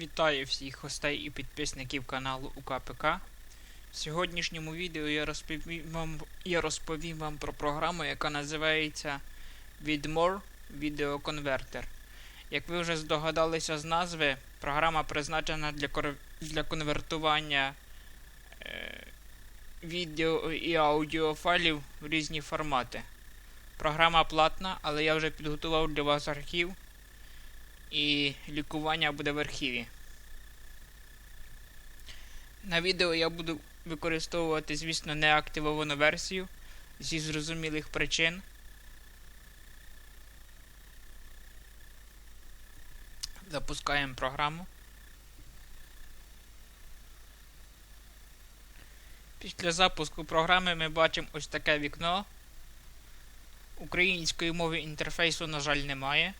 Вітаю всіх гостей і підписників каналу УКПК. В сьогоднішньому відео я розповім вам, я розповім вам про програму, яка називається Vidmore Відеоконвертер. Як ви вже здогадалися з назви, програма призначена для, для конвертування е... відео і аудіофайлів в різні формати. Програма платна, але я вже підготував для вас архів і лікування буде в архіві. На відео я буду використовувати, звісно, неактивовану версію зі зрозумілих причин. Запускаємо програму. Після запуску програми ми бачимо ось таке вікно. Української мови інтерфейсу, на жаль, немає.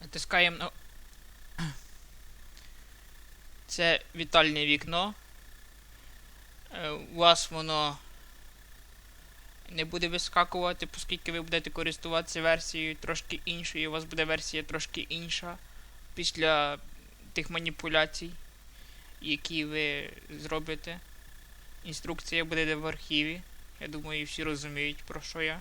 Натискаємо на. Це вітальне вікно. Е, У вас воно не буде вискакувати, оскільки ви будете користуватися версією трошки іншою. У вас буде версія трошки інша після тих маніпуляцій, які ви зробите. Інструкція буде в архіві. Я думаю, всі розуміють, про що я.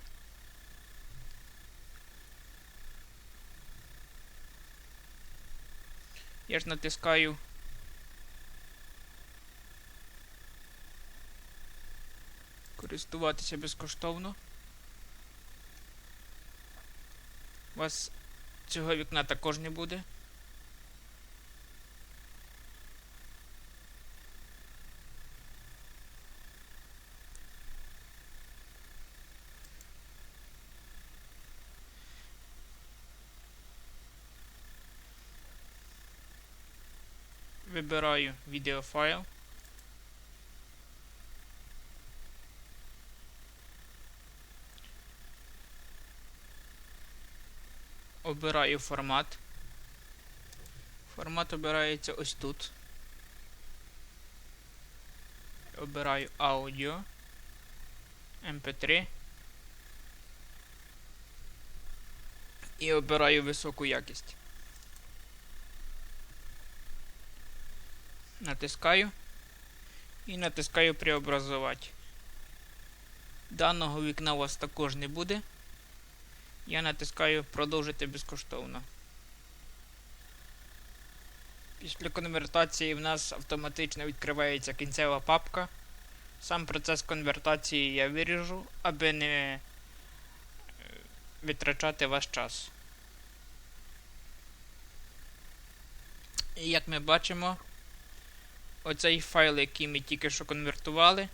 Я ж натискаю. Користуватися безкоштовно. У вас цього вікна також не буде. Вибираю відеофайл. Обираю формат. Формат обирається ось тут. Обираю аудіо. MP3. І обираю високу якість. Натискаю і натискаю преобразувати. Даного вікна у вас також не буде. Я натискаю продовжити безкоштовно. Після конвертації в нас автоматично відкривається кінцева папка. Сам процес конвертації я виріжу, аби не е, витрачати ваш час. І як ми бачимо, оцей файл, який ми тільки що конвертували,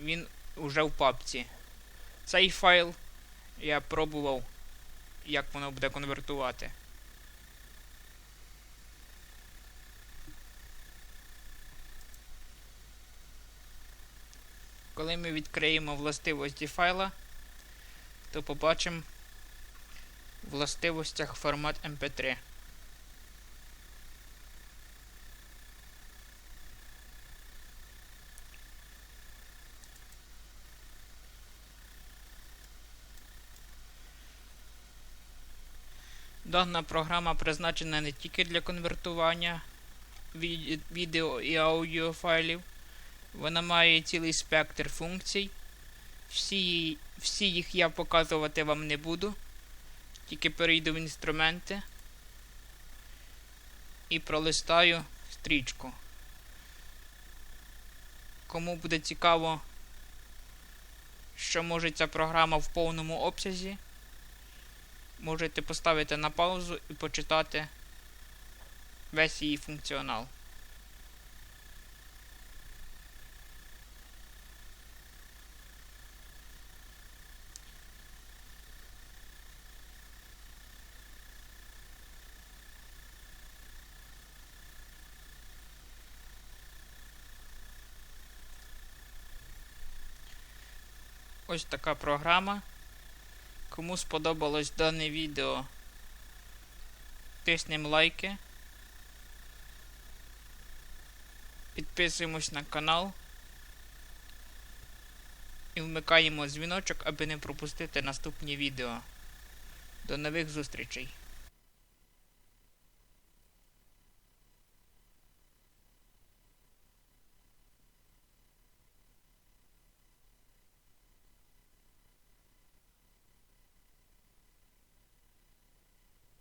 він уже в папці. Цей файл я пробував, як воно буде конвертувати. Коли ми відкриємо властивості файла, то побачимо в властивостях формат MP3. Дана програма призначена не тільки для конвертування відео і аудіофайлів. Вона має цілий спектр функцій. Всі, всі їх я показувати вам не буду. Тільки перейду в інструменти і пролистаю стрічку. Кому буде цікаво, що може ця програма в повному обсязі, можете поставити на паузу і почитати весь її функціонал. Ось така програма. Кому сподобалось дане відео, тиснемо лайки. Підписуємось на канал. І вмикаємо дзвіночок, аби не пропустити наступні відео. До нових зустрічей!